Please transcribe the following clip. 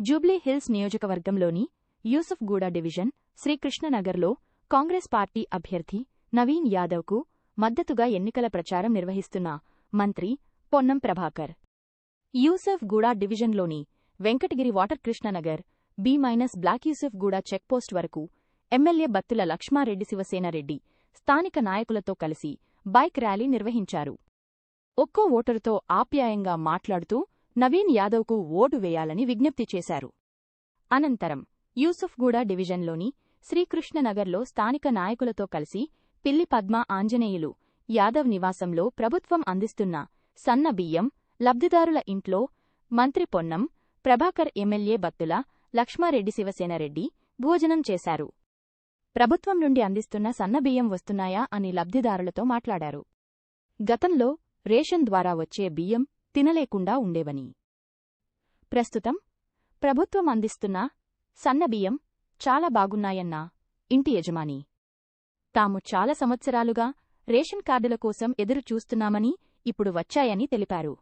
Jubilee hills నియోజకవర్గంలోని Yousufguda division శ్రీకృష్ణనగర్లో Congress party అభ్యర్థి నవీన్ యాదవ్కు మద్దతుగా ఎన్నికల ప్రచారం నిర్వహిస్తున్న మంత్రి పొన్నం ప్రభాకర్. యూసఫ్గూడ డివిజన్లోని Venkatagiri water Krishnanagar B minus block Yousufguda checkpost వరకు ఎమ్మెల్యే బత్తుల లక్ష్మారెడ్డి శివసేనారెడ్డి స్థానిక నాయకులతో కలిసి బైక్ ర్యాలీ నిర్వహించారు. ఒక్కో ఓటరుతో ఆప్యాయంగా మాట్లాడుతూ నవీన్ యాదవ్కు ఓటు వేయాలని విజ్ఞప్తి చేశారు. అనంతరం యూసుఫ్గూడ డివిజన్లోని శ్రీకృష్ణనగర్లో స్థానిక నాయకులతో కలిసి పిల్లి పద్మ ఆంజనేయులు యాదవ్ నివాసంలో ప్రభుత్వం అందిస్తున్న సన్న బియ్యం లబ్ధిదారుల ఇంట్లో మంత్రి పొన్నం ప్రభాకర్ ఎమ్మెల్యే బత్తుల లక్ష్మారెడ్డి శివసేనరెడ్డి భోజనం చేశారు. ప్రభుత్వం నుండి అందిస్తున్న సన్నబియ్యం వస్తున్నాయా అని లబ్ధిదారులతో మాట్లాడారు. గతంలో రేషన్ ద్వారా వచ్చే బియ్యం తినలేకుండా ఉండేవని. ప్రస్తుతం ప్రభుత్వం అందిస్తున్న సన్నబియ్యం చాలా బాగున్నాయన్న ఇంటి యజమాని. తాము చాలా సంవత్సరాలుగా రేషన్ కార్డుల కోసం ఎదురు చూస్తున్నామని ఇప్పుడు వచ్చాయని తెలిపారు.